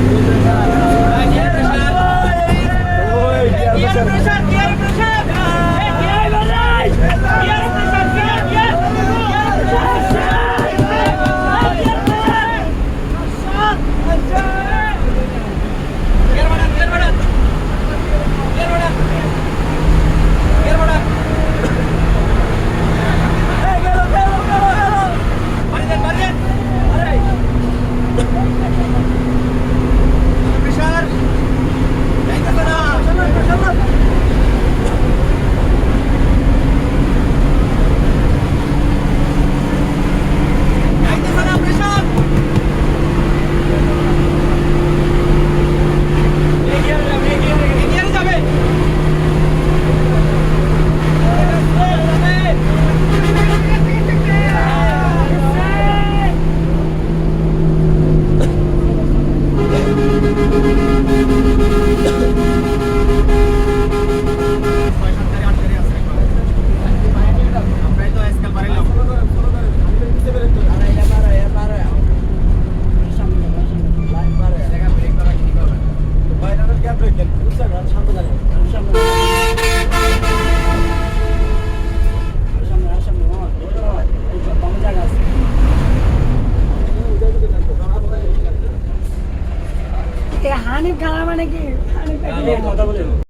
Yeah. Hanif খারাপ মানে কি? হানিফ